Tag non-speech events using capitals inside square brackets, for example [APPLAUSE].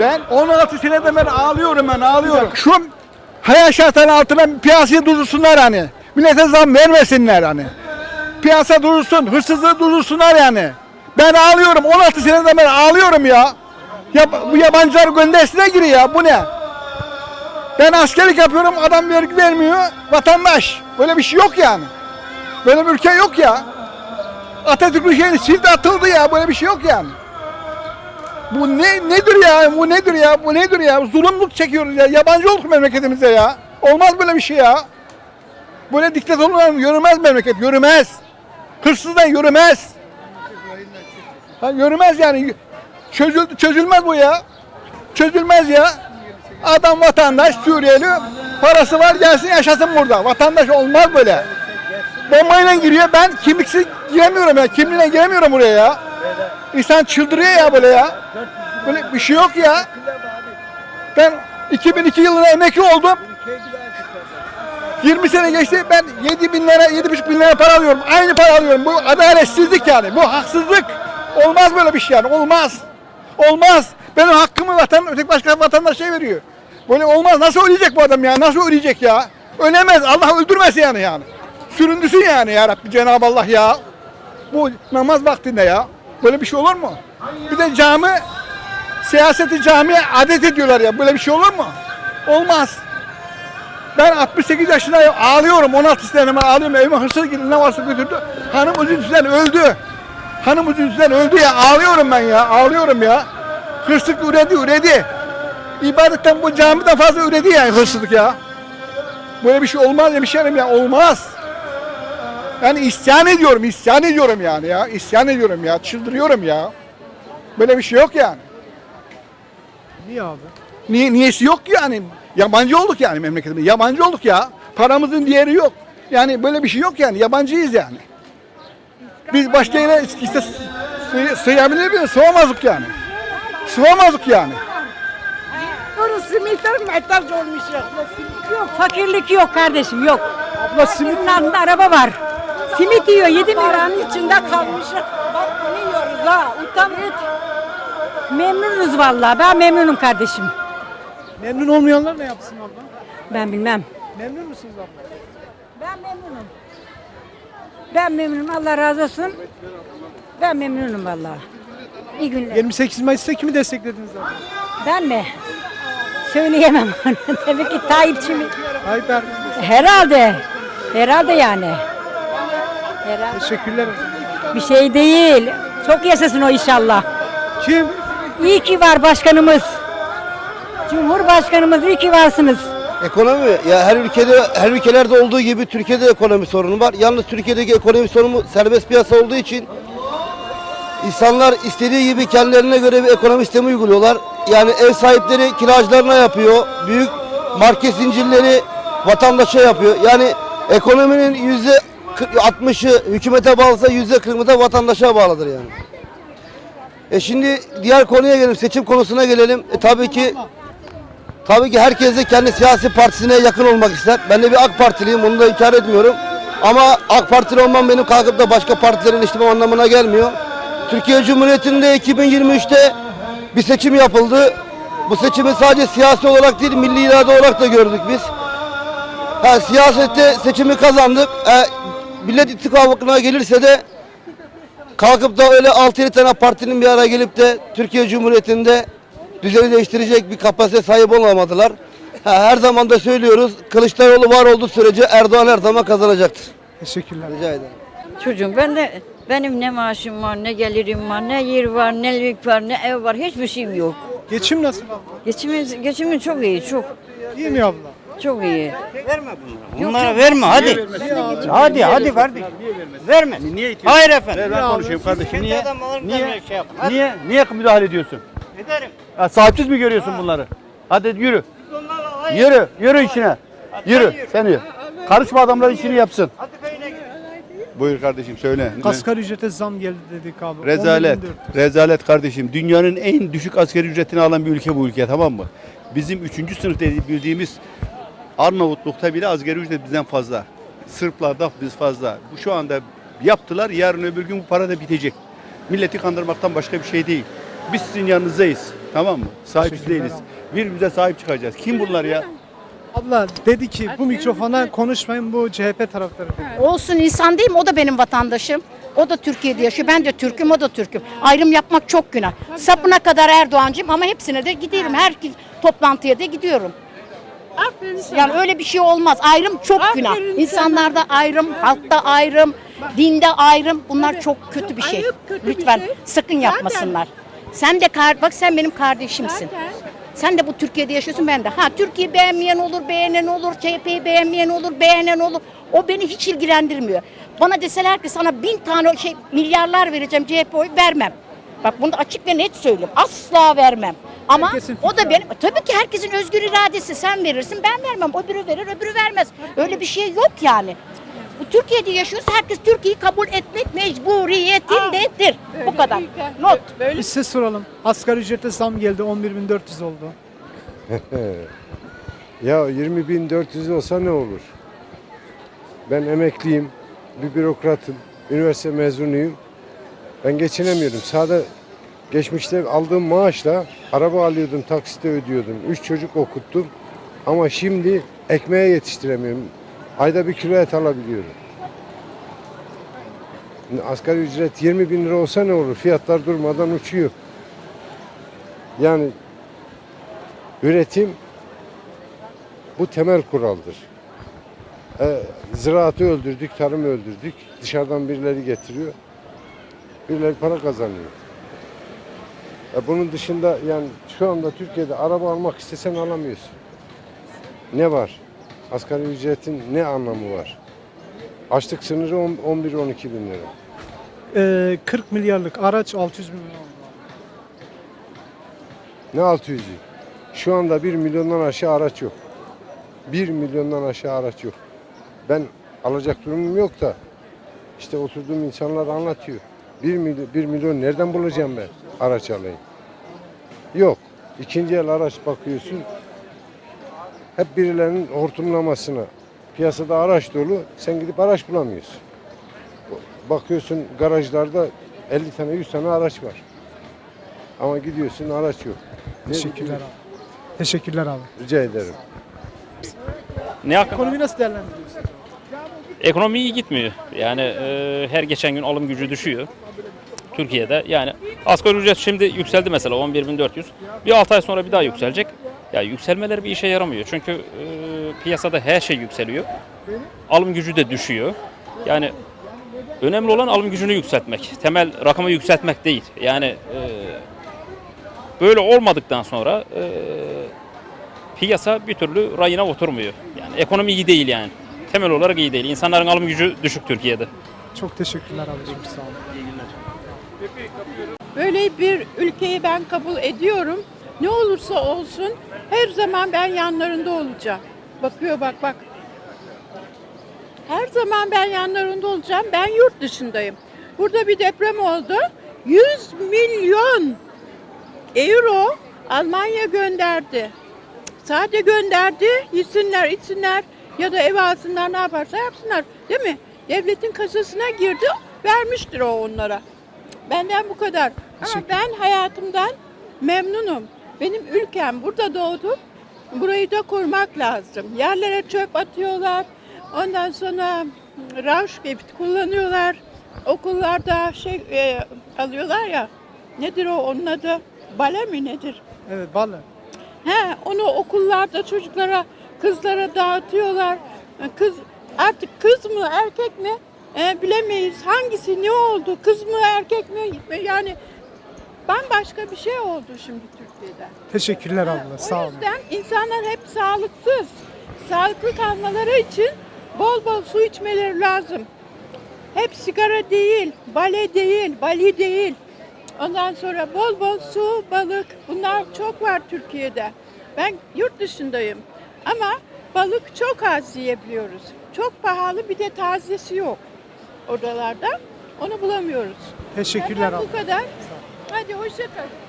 Ben 16 seneden beri ağlıyorum ben ağlıyorum. Şu hayat şartları altına piyasayı durdursunlar hani. Millete zam vermesinler hani. Piyasa durursun, hırsızlığı durdursunlar yani. Ben ağlıyorum 16 seneden beri ağlıyorum ya. ya bu yabancılar göndersine giriyor ya bu ne? Ben askerlik yapıyorum adam vergi vermiyor vatandaş. Böyle bir şey yok yani. Böyle bir ülke yok ya. Atatürk'ün şeyini sildi atıldı ya böyle bir şey yok yani. Bu ne nedir ya? Bu nedir ya? Bu nedir ya? Zulümlük çekiyoruz ya. Yabancı olduk memleketimize ya. Olmaz böyle bir şey ya. Böyle diktatörler yürümez memleket, yürümez. Hırsızdan yürümez. Ha, yürümez yani. Çözül, çözülmez bu ya. Çözülmez ya. Adam vatandaş Suriyeli parası var gelsin yaşasın burada. Vatandaş olmaz böyle. Bombayla giriyor ben kimliksiz giremiyorum ya. Kimliğine giremiyorum buraya ya. İnsan çıldırıyor ya böyle ya. Böyle bir şey yok ya. Ben 2002 yılında emekli oldum. 20 sene geçti ben 7 bin lira 7,5 bin lira para alıyorum. Aynı para alıyorum. Bu adaletsizlik yani. Bu haksızlık. Olmaz böyle bir şey yani. Olmaz. Olmaz. Benim hakkımı vatan, öteki başka vatandaş şey veriyor. Böyle olmaz. Nasıl ölecek bu adam ya? Nasıl ölecek ya? Ölemez. Allah öldürmesin yani yani. Süründüsün yani ya Rabbi Cenab-ı Allah ya. Bu namaz vaktinde ya. Böyle bir şey olur mu? Bir de cami, siyaseti camiye adet ediyorlar ya. Böyle bir şey olur mu? Olmaz. Ben 68 yaşındayım. Ağlıyorum. 16 seneme ağlıyorum. Evime hırsız girdi. Ne varsa götürdü. Hanım üzüntüden öldü. Hanım üzüntüden öldü ya. Ağlıyorum ben ya. Ağlıyorum ya. Hırsızlık üredi, üredi. İbadetten bu camiden fazla üredi yani hırsızlık ya. Böyle bir şey olmaz ya bir şey ya. Olmaz. Yani isyan ediyorum, isyan ediyorum yani ya. İsyan ediyorum ya. Çıldırıyorum ya. Böyle bir şey yok yani. Niye abi? Niye, niyesi yok yani. Yabancı olduk yani memleketimizde. Yabancı olduk ya. Paramızın değeri yok. Yani böyle bir şey yok yani. Yabancıyız yani. Biz başka yere işte sı- sığabilir miyiz? Sığamazdık yani. Sığamazdık yani. Burası simitten metal olmuş ya. Yok fakirlik yok kardeşim yok. Abla simit altında araba var. Simit yiyor 7 liranın içinde kalmış. Bak bunu yiyoruz ha utan. Memnunuz vallahi ben memnunum kardeşim. memnun olmayanlar ne yapsın abla? Ben bilmem. Memnun musunuz abla? Ben memnunum. Ben memnunum Allah razı olsun. Ben memnunum vallahi. İyi günler. 28 Mayıs'ta kimi desteklediniz abla? Ben mi? Söyleyemem. [LAUGHS] Tabii ki Tayyipçi mi? Tayyip Erdoğan. Herhalde. Herhalde yani. Herhalde. Teşekkürler. Bir şey değil. Çok yaşasın o inşallah. Kim? İyi ki var başkanımız. Cumhurbaşkanımız iyi ki varsınız. Ekonomi ya her ülkede her ülkelerde olduğu gibi Türkiye'de ekonomi sorunu var. Yalnız Türkiye'deki ekonomi sorunu serbest piyasa olduğu için insanlar istediği gibi kendilerine göre bir ekonomi sistemi uyguluyorlar. Yani ev sahipleri kiracılarına yapıyor. Büyük market zincirleri vatandaşa yapıyor. Yani ekonominin yüzde 60'ı hükümete bağlısa yüzde 40'ı da vatandaşa bağlıdır yani. E şimdi diğer konuya gelelim, seçim konusuna gelelim. E tabii ki Tabii ki herkes de kendi siyasi partisine yakın olmak ister. Ben de bir AK Partiliyim, bunu da inkar etmiyorum. Ama AK Partili olmam benim kalkıp da başka partilerin istemem anlamına gelmiyor. Türkiye Cumhuriyeti'nde 2023'te bir seçim yapıldı. Bu seçimi sadece siyasi olarak değil, milli irade olarak da gördük biz. Ha, siyasette seçimi kazandık. E, Millet İttifakı'na gelirse de kalkıp da öyle 6-7 tane partinin bir araya gelip de Türkiye Cumhuriyeti'nde düzeni değiştirecek bir kapasite sahip olamadılar. Ha, her zaman da söylüyoruz Kılıçdaroğlu var olduğu sürece Erdoğan her zaman kazanacaktır. Teşekkürler. Rica ederim. Çocuğum ben de benim ne maaşım var, ne gelirim var, ne yer var, ne lük var, ne ev var, hiçbir şeyim yok. Geçim nasıl abla? Geçimin, geçimin çok iyi, çok, İyi mi abla? Çok iyi. Bunlara verme hadi. Hadi hadi kardeşim. Verme. Niye Hayır efendim. Ben konuşayım kardeşim. Niye? Niye? şey. Niye? Niye müdahale ediyorsun? Ederim. Ya, sahipsiz mi görüyorsun bunları? Hadi yürü. Yürü. Yürü işine. Yürü. yürü. Sen yürü. Karışma adamlar işini yapsın. Buyur kardeşim söyle. Asgari ücrete zam geldi dedik abi. Rezalet. 10.400. Rezalet kardeşim. Dünyanın en düşük asgari ücretini alan bir ülke bu ülke tamam mı? Bizim üçüncü sınıf dedi- bildiğimiz Arnavutluk'ta bile asgari ücret bizden fazla. Sırplarda biz fazla. Bu şu anda yaptılar. Yarın öbür gün bu para da bitecek. Milleti kandırmaktan başka bir şey değil. Biz sizin yanınızdayız. Tamam mı? Sahipsiz değiliz. Birbirimize sahip çıkacağız. Kim bunlar ya? Abla dedi ki bu mikrofona konuşmayın bu CHP taraftarı. dedi. Olsun insan değil mi? O da benim vatandaşım. O da Türkiye'de yaşıyor. Ben de Türk'üm, o da Türk'üm. Ayrım yapmak çok günah. Sapına kadar Erdoğancıyım ama hepsine de giderim. Her toplantıya da gidiyorum. Yani öyle bir şey olmaz. Ayrım çok günah. İnsanlarda ayrım, halkta ayrım, dinde ayrım. Bunlar çok kötü bir şey. Lütfen sakın yapmasınlar. Sen de kar bak sen benim kardeşimsin. Sen de bu Türkiye'de yaşıyorsun ben de. Ha Türkiye beğenmeyen olur, beğenen olur, CHP'yi beğenmeyen olur, beğenen olur. O beni hiç ilgilendirmiyor. Bana deseler ki sana bin tane şey milyarlar vereceğim CHP oy vermem. Bak bunu açık ve net söylüyorum. Asla vermem. Ama Herkesin o da fikri benim tabii ki herkesin özgür iradesi. Sen verirsin, ben vermem. Öbürü verir, öbürü vermez. Öyle bir şey yok yani. Bu Türkiye'de yaşıyorsa herkes Türkiye'yi kabul etmek mecburiyetindedir. Bu kadar. Not. Biz size soralım. Asgari ücrete zam geldi 11.400 oldu. [LAUGHS] Ya 20.400 olsa ne olur? Ben emekliyim, bir bürokratım, üniversite mezunuyum. Ben geçinemiyorum. Sağda geçmişte aldığım maaşla araba alıyordum, taksite ödüyordum. Üç çocuk okuttum. Ama şimdi ekmeğe yetiştiremiyorum. Ayda bir kilo et alabiliyorum. Asgari ücret 20 bin lira olsa ne olur? Fiyatlar durmadan uçuyor. Yani üretim bu temel kuraldır. E, ziraatı öldürdük, tarımı öldürdük. Dışarıdan birileri getiriyor. Birileri para kazanıyor. E, bunun dışında yani şu anda Türkiye'de araba almak istesen alamıyorsun. Ne var? Asgari ücretin ne anlamı var? Açlık sınırı 11-12 bin lira. Ee, 40 milyarlık araç 600 milyon. Ne 600'ü? Şu anda 1 milyondan aşağı araç yok. 1 milyondan aşağı araç yok. Ben alacak durumum yok da işte oturduğum insanlar anlatıyor. 1 milyon, 1 milyon nereden bulacağım ben araç alayım? Yok. İkinci el araç bakıyorsun. Hep birilerinin hortumlamasına. Piyasada araç dolu. Sen gidip araç bulamıyorsun. Bakıyorsun garajlarda 50 tane 100 tane araç var. Ama gidiyorsun araç yok. Ne- Teşekkürler abi. Teşekkürler abi. Rica ederim. Ne hakkında? Ekonomi nasıl değerlendiriyorsun? Ekonomi iyi gitmiyor. Yani e, her geçen gün alım gücü düşüyor. Türkiye'de yani asgari ücret şimdi yükseldi mesela 11.400. Bir 6 ay sonra bir daha yükselecek. Ya yükselmeleri bir işe yaramıyor. Çünkü e, piyasada her şey yükseliyor. Alım gücü de düşüyor. Yani önemli olan alım gücünü yükseltmek. Temel rakamı yükseltmek değil. Yani e, böyle olmadıktan sonra e, piyasa bir türlü rayına oturmuyor. Yani ekonomi iyi değil yani. Temel olarak iyi değil. İnsanların alım gücü düşük Türkiye'de. Çok teşekkürler abi. Çok sağ olun. Böyle bir ülkeyi ben kabul ediyorum. Ne olursa olsun her zaman ben yanlarında olacağım. Bakıyor bak bak. Her zaman ben yanlarında olacağım. Ben yurt dışındayım. Burada bir deprem oldu. 100 milyon euro Almanya gönderdi. Sadece gönderdi. Yesinler, içsinler ya da ev alsınlar ne yaparsa yapsınlar. Değil mi? Devletin kasasına girdi. Vermiştir o onlara. Benden bu kadar. Ama ben hayatımdan memnunum. Benim ülkem burada doğdum. Burayı da korumak lazım. Yerlere çöp atıyorlar. Ondan sonra rauş gibi kullanıyorlar. Okullarda şey e, alıyorlar ya. Nedir o onun adı? Bale mi nedir? Evet Balı. He, onu okullarda çocuklara, kızlara dağıtıyorlar. Kız artık kız mı erkek mi e, bilemeyiz. Hangisi ne oldu? Kız mı erkek mi? Yani bambaşka bir şey oldu şimdi Türkiye'de. Teşekkürler abla. Sağ o olun. yüzden insanlar hep sağlıksız. Sağlıklı kalmaları için bol bol su içmeleri lazım. Hep sigara değil, bale değil, bali değil. Ondan sonra bol bol su, balık bunlar çok var Türkiye'de. Ben yurt dışındayım ama balık çok az yiyebiliyoruz. Çok pahalı bir de tazesi yok oralarda. Onu bulamıyoruz. Teşekkürler abla. bu kadar. Hadi hoşça kal.